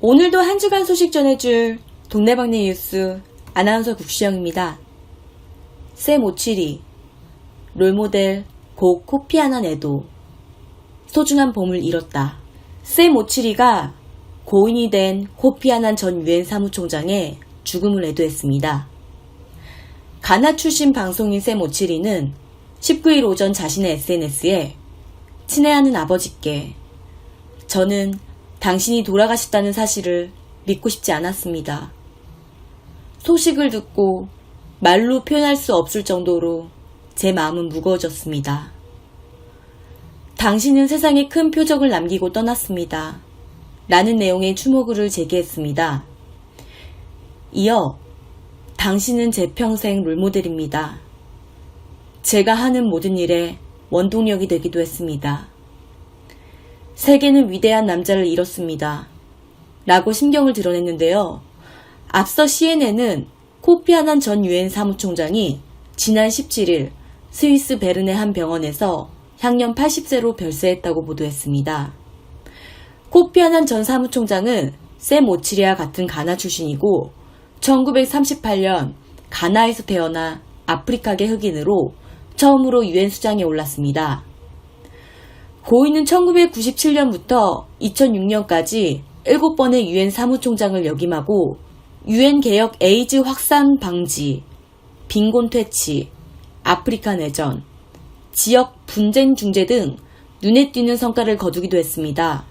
오늘도 한 주간 소식 전해줄 동네방네 뉴스 아나운서 국시영입니다. 쌤 오칠이 롤모델 곡 코피 하나 내도 소중한 봄을 잃었다. 쌤 오칠이가 고인이 된 코피아난 전 유엔 사무총장의 죽음을 애도했습니다. 가나 출신 방송인 쌤 오칠이는 19일 오전 자신의 SNS에 친애하는 아버지께 저는 당신이 돌아가셨다는 사실을 믿고 싶지 않았습니다. 소식을 듣고 말로 표현할 수 없을 정도로 제 마음은 무거워졌습니다. 당신은 세상에 큰 표적을 남기고 떠났습니다. 라는 내용의 추모글을 제기했습니다. 이어 당신은 제 평생 롤모델입니다. 제가 하는 모든 일에 원동력이 되기도 했습니다. 세계는 위대한 남자를 잃었습니다. 라고 심경을 드러냈는데요. 앞서 CNN은 코피 아난 전 유엔 사무총장이 지난 17일 스위스 베른의 한 병원에서 향년 80세로 별세했다고 보도했습니다. 코피 아난 전 사무총장은 샘 오치리와 같은 가나 출신이고 1938년 가나에서 태어나 아프리카계 흑인으로 처음으로 유엔 수장에 올랐습니다. 고인은 1997년부터 2006년까지 7번의 유엔 사무총장을 역임하고 유엔 개혁 에이즈 확산 방지, 빈곤 퇴치, 아프리카 내전, 지역 분쟁 중재 등 눈에 띄는 성과를 거두기도 했습니다.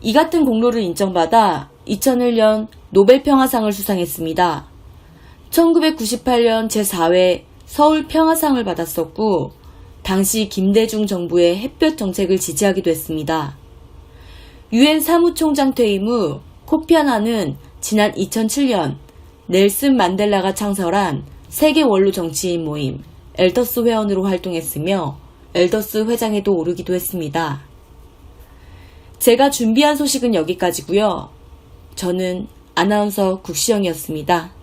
이 같은 공로를 인정받아 2001년 노벨 평화상을 수상했습니다. 1998년 제4회 서울 평화상을 받았었고 당시 김대중 정부의 햇볕 정책을 지지하기도 했습니다. 유엔 사무총장 퇴임 후 코피아나는 지난 2007년 넬슨 만델라가 창설한 세계 원로 정치인 모임 엘더스 회원으로 활동했으며 엘더스 회장에도 오르기도 했습니다. 제가 준비한 소식은 여기까지고요. 저는 아나운서 국시영이었습니다.